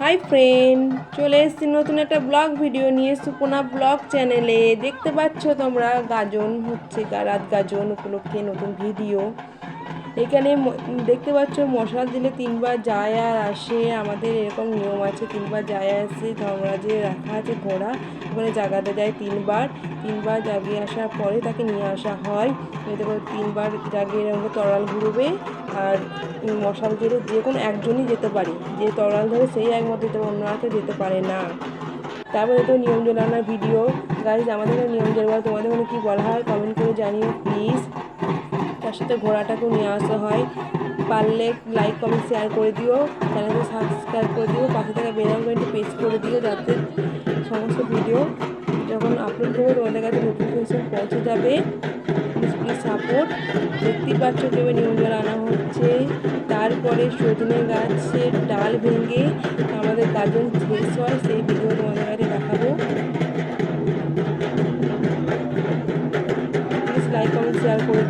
Hi friend চলে এসেছি নতুন একটা ব্লগ ভিডিও নিয়ে সুপনা ব্লগ চ্যানেলে দেখতে পাচ্ছ তোমরা গাজন, হচ্ছে রাত গাজন উপলক্ষে নতুন ভিডিও এখানে দেখতে পাচ্ছ মশলা দিলে তিনবার যায় আর আসে। আমাদের এরকম নিয়ম আছে, তিনবার যায় আসে। ধর্মরাজে রাখা আছে ঘোড়া, ওখানে জাগাতে যায় তিনবার। তিনবার জাগিয়ে আসার পরে তাকে নিয়ে আসা হয়। এতে করে তিনবার জাগিয়ে এরকম তরাল ঘুরবে। আর মশাল জেলে যে কোনো একজনই যেতে পারে। যে তরাল ধরে সেই একমাত্র যেতে অন্য কেউ যেতে পারে না। তারপরে তো নিয়ম জ্বালানোর ভিডিও গাইজ আমাদের নিয়ম জ্বালানো তোমাদের ওখানে কী বলা হয় কমেন্ট করে জানিও প্লিজ তার সাথে ঘোড়াটাকেও নিয়ে আসা হয়। পারলে লাইক কমেন্ট শেয়ার করে দিও। চ্যানেলকে সাবস্ক্রাইব করে দিও। পাশে থাকা আইকনটি প্রেস করে দিও যাতে সমস্ত ভিডিও যখন আপলোড করব, তোমাদের কাছে নোটিফিকেশন পৌঁছে যাবে। প্লিজ প্লিজ সাপোর্ট দেখতেই পাচ্ছ কীভাবে নিয়ম জল আনা হচ্ছে। তারপরে সজনে গাছের ডাল ভেঙে আমাদের গাজন শেষ হয়। সেই ভিডিও তোমাদের কাছে দেখাবো। প্লিজ লাইক কমেন্ট শেয়ার করে